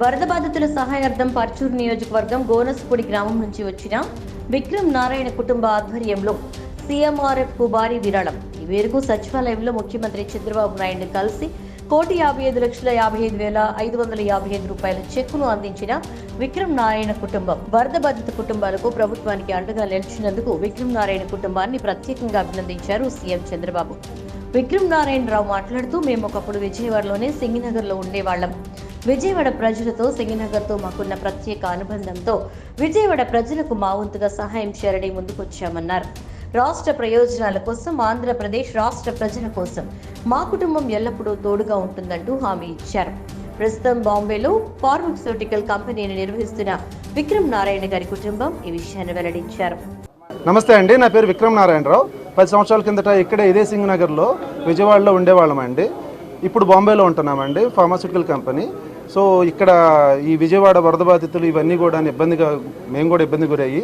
వరద బాధితుల సహాయార్థం పర్చూరు నియోజకవర్గం గోనస్పూడి గ్రామం నుంచి వచ్చిన విక్రమ్ నారాయణ కుటుంబ ఆధ్వర్యంలో సీఎంఆర్ఎఫ్కు భారీ విరాళం. ఈ మేరకు సచివాలయంలో ముఖ్యమంత్రి చంద్రబాబు నాయుడు కలిసి కోటి యాభై ఐదు లక్షల యాభై ఐదు వేల ఐదు వందల యాభై ఐదు రూపాయల చెక్కును అందించిన విక్రమ్ నారాయణ కుటుంబం వరద బాధిత కుటుంబాలకు ప్రభుత్వానికి అండగా నిలిచినందుకు విక్రమ్ నారాయణ కుటుంబాన్ని ప్రత్యేకంగా అభినందించారు సీఎం చంద్రబాబు. విక్రమ్ నారాయణరావు మాట్లాడుతూ మేము ఒకప్పుడు విజయవాడలోనే సింగినగర్లో ఉండేవాళ్ళం. విజయవాడ ప్రజలతో సింగినగర్తో మాకున్న ప్రత్యేక అనుబంధంతో విజయవాడ ప్రజలకు మా వంతుగా సహాయం చేయాలని ముందుకొచ్చామన్నారు. రాష్ట్ర ప్రయోజనాల కోసం ఆంధ్రప్రదేశ్ రాష్ట్ర ప్రజల కోసం మా కుటుంబం ఎల్లప్పుడూ తోడుగా ఉంటుందంటూ హామీ ఇచ్చారు. ప్రస్తుతం బాంబేలో ఫార్మస్యూటికల్ కంపెనీని నిర్వహిస్తున్న విక్రమ్ నారాయణ గారి కుటుంబం ఈ విషయాన్ని వెల్లడించారు. నమస్తే అండి నా పేరు విక్రమ్ నారాయణరావు. పది సంవత్సరాల కిందట ఇక్కడే ఇదే సింగ్ నగర్లో విజయవాడలో ఉండేవాళ్ళమండి. ఇప్పుడు బాంబేలో ఉంటున్నామండి ఫార్మాస్యూటికల్ కంపెనీ. సో ఇక్కడ ఈ విజయవాడ వరద బాధితులు ఇవన్నీ కూడా ఇబ్బందిగా మేము కూడా ఇబ్బంది గురయ్యి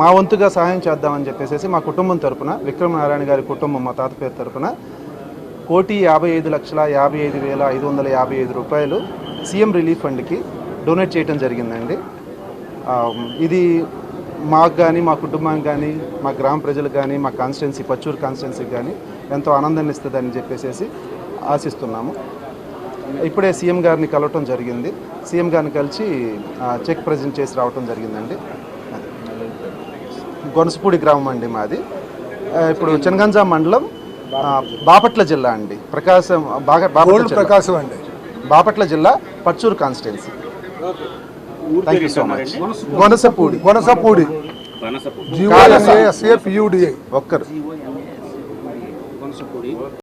మా వంతుగా సహాయం చేద్దామని చెప్పేసి మా కుటుంబం తరపున విక్రమనారాయణ గారి కుటుంబం మా తాత పేరు తరపున కోటి యాభై ఐదు లక్షల యాభై ఐదు వేల ఐదు వందల యాభై ఐదు రూపాయలు సీఎం రిలీఫ్ ఫండ్కి డొనేట్ చేయడం జరిగిందండి. ఇది మాకు కానీ మా కుటుంబానికి కానీ మా గ్రామ ప్రజలకు కానీ మా కాన్స్టిట్యున్సీ పచ్చూరు కాన్స్టిట్యున్సీకి కానీ ఎంతో ఆనందాన్ని ఇస్తుందని చెప్పేసి ఆశిస్తున్నాము. ఇప్పుడే సీఎం గారిని కలవటం జరిగింది. సీఎం గారిని కలిసి చెక్ ప్రజెంట్ చేసి రావటం జరిగిందండి. గొనసపూడి గ్రామం అండి మాది. ఇప్పుడు చెనగంజా మండలం బాపట్ల జిల్లా అండి. ప్రకాశం బాగా. ప్రకాశం అండి. బాపట్ల జిల్లా Parchur constituency. Thank you so much Gonasapudi. పియూడిఐ ఒక్కరు.